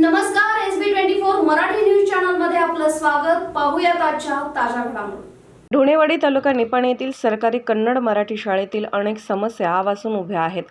नमस्कार S B twenty four Marathi news चॅनलमध्ये आपलं स्वागत. पाहूया आजच्या ताज्या घडामोडी. ढोणेवाडी तालुका निपाण येथील सरकारी कन्नड मराठी शाळेतील अनेक समस्या आवासून उभ्या आहेत.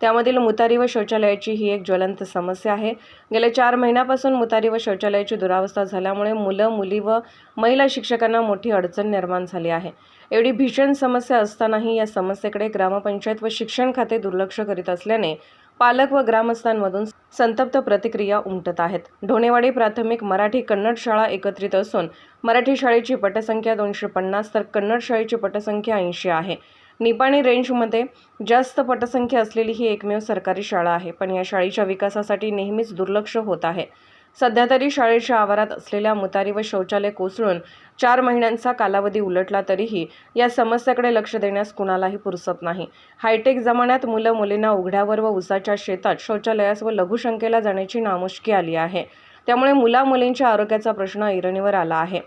त्यामधील मुतारी व शौचालयाची ही एक ज्वलंत समस्या आहे. गेल्या चार महिन्यापासून मुतारी व शौचालयाची दुरावस्था झाल्यामुळे मुलं मुली व महिला शिक्षकांना मोठी अडचण निर्माण झाली आहे. एवढी भीषण समस्या असतानाही या समस्येकडे ग्रामपंचायत व शिक्षण खाते दुर्लक्ष करीत असल्याने पालक व ग्रामस्थांमधून संतप्त प्रतिक्रिया उमटत आहेत. ढोणेवाडी प्राथमिक मराठी कन्नड शाळा एकत्रित असून मराठी शाळेची पटसंख्या दोनशे पन्नास तर कन्नड शाळेची पटसंख्या ऐंशी आहे. निपाणी रेंजमध्ये जास्त पटसंख्या असलेली ही एकमेव सरकारी शाळा आहे पण या शाळेच्या विकासासाठी नेहमीच दुर्लक्ष होत आहे. सध्या तरी शाळेच्या आवारात असलेल्या मुतारी व शौचालय कोसळून चार महिन्यांचा कालावधी उलटला तरीही या समस्येकडे लक्ष देण्यास कुणालाही पुरसत नाही. हायटेक जमान्यात मुलं मुलींना उघड्यावर व उसाच्या शेतात शौचालयास व लघुशंकेला जाण्याची नामुष्की आली आहे. त्यामुळे मुला मुलींच्या आरोग्याचा प्रश्न ऐरणीवर आला आहे.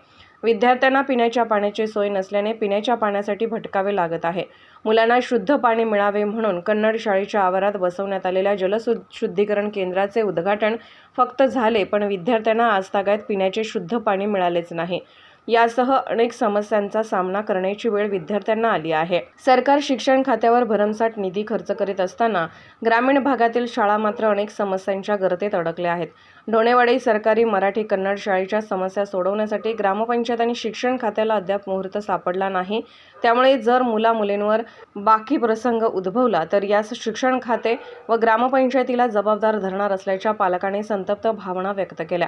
विद्यार्थ्यांना पिण्याच्या पाण्याची सोय नसल्याने पिण्याच्या पाण्यासाठी भटकावे लागत आहे. मुलांना शुद्ध पाणी मिळावे म्हणून कन्नड शाळेच्या आवारात बसवण्यात आलेल्या जलशुद्धीकरण केंद्राचे उद्घाटन फक्त झाले पण विद्यार्थ्यांना आजतागायत पिण्याचे शुद्ध पाणी मिळालेच नाही. यासह अनेक समस्यांचा सामना करण्याची वेळ विद्यार्थ्यांना आली आहे. सरकार शिक्षण खात्यावर भरमसाठ निधी खर्च करीत असताना ग्रामीण भागातील शाळा मात्र अनेक समस्यांच्या गर्तेत अडकल्या आहेत. ढोणेवाडी सरकारी मराठी कन्नड शाळेच्या समस्या सोडवण्यासाठी ग्रामपंचायत आणि शिक्षण खात्याला अद्याप मुहूर्त सापडला नाही. त्यामुळे जर मुला मुलींवर बाकी प्रसंग उद्भवला तर यास शिक्षण खाते व ग्रामपंचायतीला जबाबदार धरणार असल्याच्या पालकांनी संतप्त भावना व्यक्त केल्या.